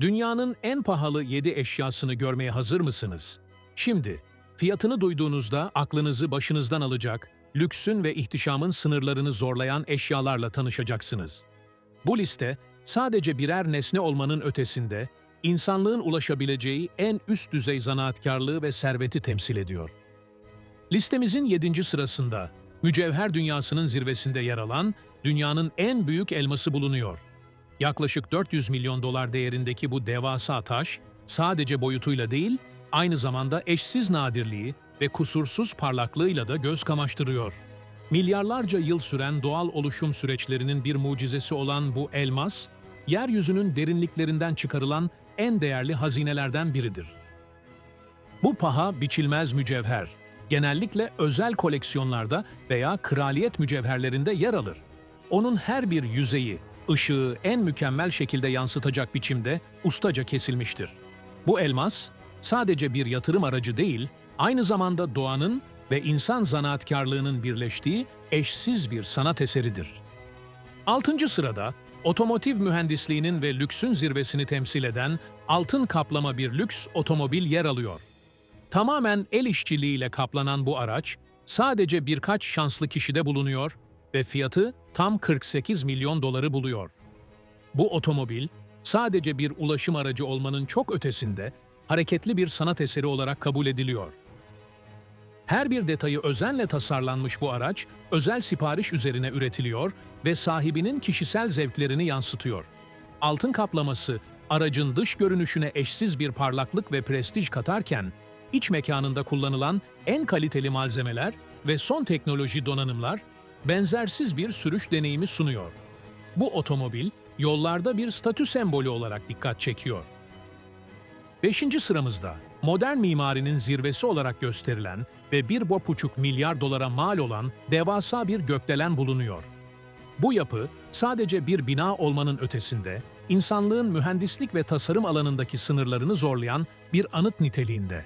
Dünyanın en pahalı 7 eşyasını görmeye hazır mısınız? Şimdi, fiyatını duyduğunuzda aklınızı başınızdan alacak, lüksün ve ihtişamın sınırlarını zorlayan eşyalarla tanışacaksınız. Bu liste, sadece birer nesne olmanın ötesinde, insanlığın ulaşabileceği en üst düzey zanaatkarlığı ve serveti temsil ediyor. Listemizin 7. sırasında, mücevher dünyasının zirvesinde yer alan dünyanın en büyük elması bulunuyor. Yaklaşık 400 milyon dolar değerindeki bu devasa taş, sadece boyutuyla değil, aynı zamanda eşsiz nadirliği ve kusursuz parlaklığıyla da göz kamaştırıyor. Milyarlarca yıl süren doğal oluşum süreçlerinin bir mucizesi olan bu elmas, yeryüzünün derinliklerinden çıkarılan en değerli hazinelerden biridir. Bu paha biçilmez mücevher, genellikle özel koleksiyonlarda veya kraliyet mücevherlerinde yer alır. Onun her bir yüzeyi, ışığı en mükemmel şekilde yansıtacak biçimde ustaca kesilmiştir. Bu elmas, sadece bir yatırım aracı değil, aynı zamanda doğanın ve insan zanaatkarlığının birleştiği eşsiz bir sanat eseridir. Altıncı sırada, otomotiv mühendisliğinin ve lüksün zirvesini temsil eden altın kaplama bir lüks otomobil yer alıyor. Tamamen el işçiliğiyle kaplanan bu araç, sadece birkaç şanslı kişide bulunuyor ve fiyatı tam 48 milyon doları buluyor. Bu otomobil, sadece bir ulaşım aracı olmanın çok ötesinde, hareketli bir sanat eseri olarak kabul ediliyor. Her bir detayı özenle tasarlanmış bu araç, özel sipariş üzerine üretiliyor ve sahibinin kişisel zevklerini yansıtıyor. Altın kaplaması, aracın dış görünüşüne eşsiz bir parlaklık ve prestij katarken, iç mekanında kullanılan en kaliteli malzemeler ve son teknoloji donanımlar, benzersiz bir sürüş deneyimi sunuyor. Bu otomobil, yollarda bir statü sembolü olarak dikkat çekiyor. Beşinci sıramızda, modern mimarinin zirvesi olarak gösterilen ve 1,5 milyar dolara mal olan devasa bir gökdelen bulunuyor. Bu yapı, sadece bir bina olmanın ötesinde, insanlığın mühendislik ve tasarım alanındaki sınırlarını zorlayan bir anıt niteliğinde.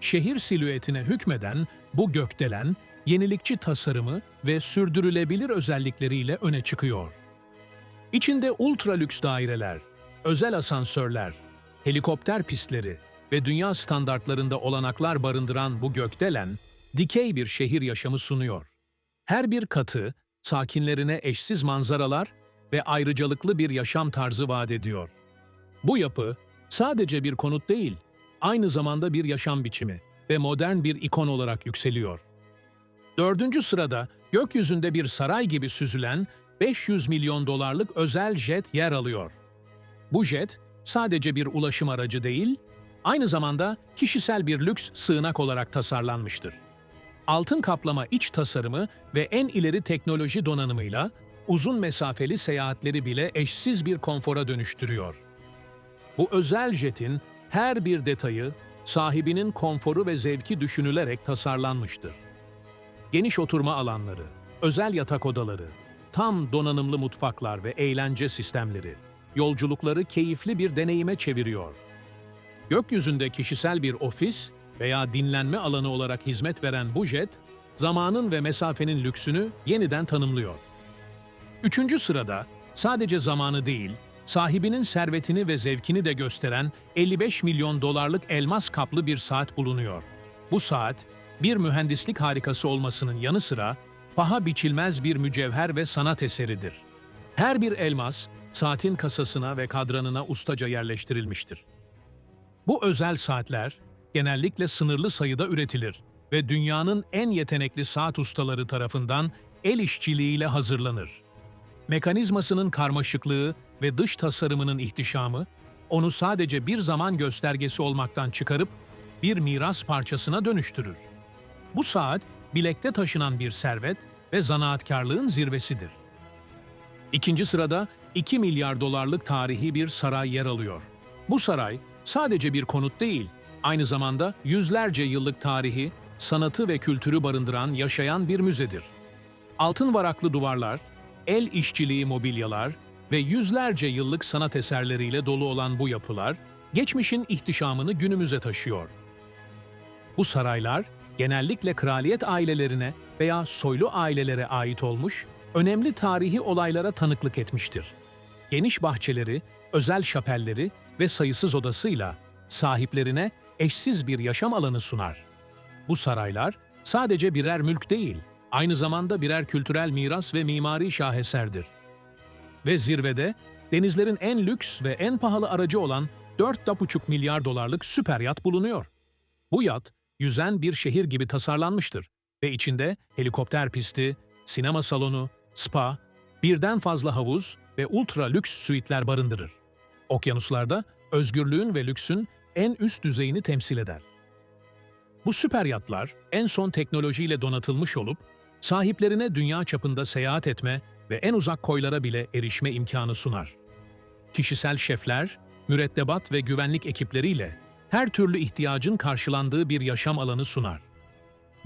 Şehir silüetine hükmeden bu gökdelen, yenilikçi tasarımı ve sürdürülebilir özellikleriyle öne çıkıyor. İçinde ultra lüks daireler, özel asansörler, helikopter pistleri ve dünya standartlarında olanaklar barındıran bu gökdelen, dikey bir şehir yaşamı sunuyor. Her bir katı, sakinlerine eşsiz manzaralar ve ayrıcalıklı bir yaşam tarzı vaat ediyor. Bu yapı, sadece bir konut değil, aynı zamanda bir yaşam biçimi ve modern bir ikon olarak yükseliyor. Dördüncü sırada gökyüzünde bir saray gibi süzülen 500 milyon dolarlık özel jet yer alıyor. Bu jet sadece bir ulaşım aracı değil, aynı zamanda kişisel bir lüks sığınak olarak tasarlanmıştır. Altın kaplama iç tasarımı ve en ileri teknoloji donanımıyla uzun mesafeli seyahatleri bile eşsiz bir konfora dönüştürüyor. Bu özel jetin her bir detayı sahibinin konforu ve zevki düşünülerek tasarlanmıştır. Geniş oturma alanları, özel yatak odaları, tam donanımlı mutfaklar ve eğlence sistemleri yolculukları keyifli bir deneyime çeviriyor. Gökyüzünde kişisel bir ofis veya dinlenme alanı olarak hizmet veren bu jet, zamanın ve mesafenin lüksünü yeniden tanımlıyor. Üçüncü sırada sadece zamanı değil, sahibinin servetini ve zevkini de gösteren 55 milyon dolarlık elmas kaplı bir saat bulunuyor. Bu saat, bir mühendislik harikası olmasının yanı sıra paha biçilmez bir mücevher ve sanat eseridir. Her bir elmas, saatin kasasına ve kadranına ustaca yerleştirilmiştir. Bu özel saatler genellikle sınırlı sayıda üretilir ve dünyanın en yetenekli saat ustaları tarafından el işçiliğiyle hazırlanır. Mekanizmasının karmaşıklığı ve dış tasarımının ihtişamı, onu sadece bir zaman göstergesi olmaktan çıkarıp bir miras parçasına dönüştürür. Bu saat, bilekte taşınan bir servet ve zanaatkarlığın zirvesidir. İkinci sırada 2 milyar dolarlık tarihi bir saray yer alıyor. Bu saray sadece bir konut değil, aynı zamanda yüzlerce yıllık tarihi, sanatı ve kültürü barındıran yaşayan bir müzedir. Altın varaklı duvarlar, el işçiliği mobilyalar ve yüzlerce yıllık sanat eserleriyle dolu olan bu yapılar, geçmişin ihtişamını günümüze taşıyor. Bu saraylar, genellikle kraliyet ailelerine veya soylu ailelere ait olmuş, önemli tarihi olaylara tanıklık etmiştir. Geniş bahçeleri, özel şapelleri ve sayısız odasıyla sahiplerine eşsiz bir yaşam alanı sunar. Bu saraylar sadece birer mülk değil, aynı zamanda birer kültürel miras ve mimari şaheserdir. Ve zirvede denizlerin en lüks ve en pahalı aracı olan 4,5 milyar dolarlık süper yat bulunuyor. Bu yat, yüzen bir şehir gibi tasarlanmıştır ve içinde helikopter pisti, sinema salonu, spa, birden fazla havuz ve ultra lüks suitler barındırır. Okyanuslarda özgürlüğün ve lüksün en üst düzeyini temsil eder. Bu süper yatlar en son teknolojiyle donatılmış olup sahiplerine dünya çapında seyahat etme ve en uzak koylara bile erişme imkanı sunar. Kişisel şefler, mürettebat ve güvenlik ekipleriyle her türlü ihtiyacın karşılandığı bir yaşam alanı sunar.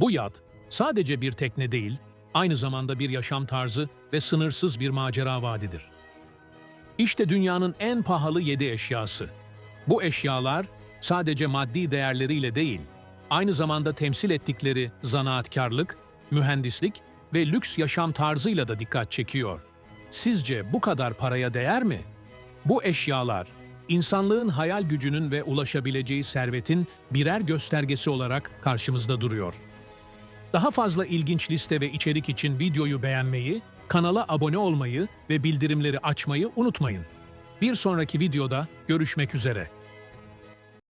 Bu yat sadece bir tekne değil, aynı zamanda bir yaşam tarzı ve sınırsız bir macera vaadidir. İşte dünyanın en pahalı yedi eşyası. Bu eşyalar sadece maddi değerleriyle değil, aynı zamanda temsil ettikleri zanaatkarlık, mühendislik ve lüks yaşam tarzıyla da dikkat çekiyor. Sizce bu kadar paraya değer mi? Bu eşyalar, insanlığın hayal gücünün ve ulaşabileceği servetin birer göstergesi olarak karşımızda duruyor. Daha fazla ilginç liste ve içerik için videoyu beğenmeyi, kanala abone olmayı ve bildirimleri açmayı unutmayın. Bir sonraki videoda görüşmek üzere.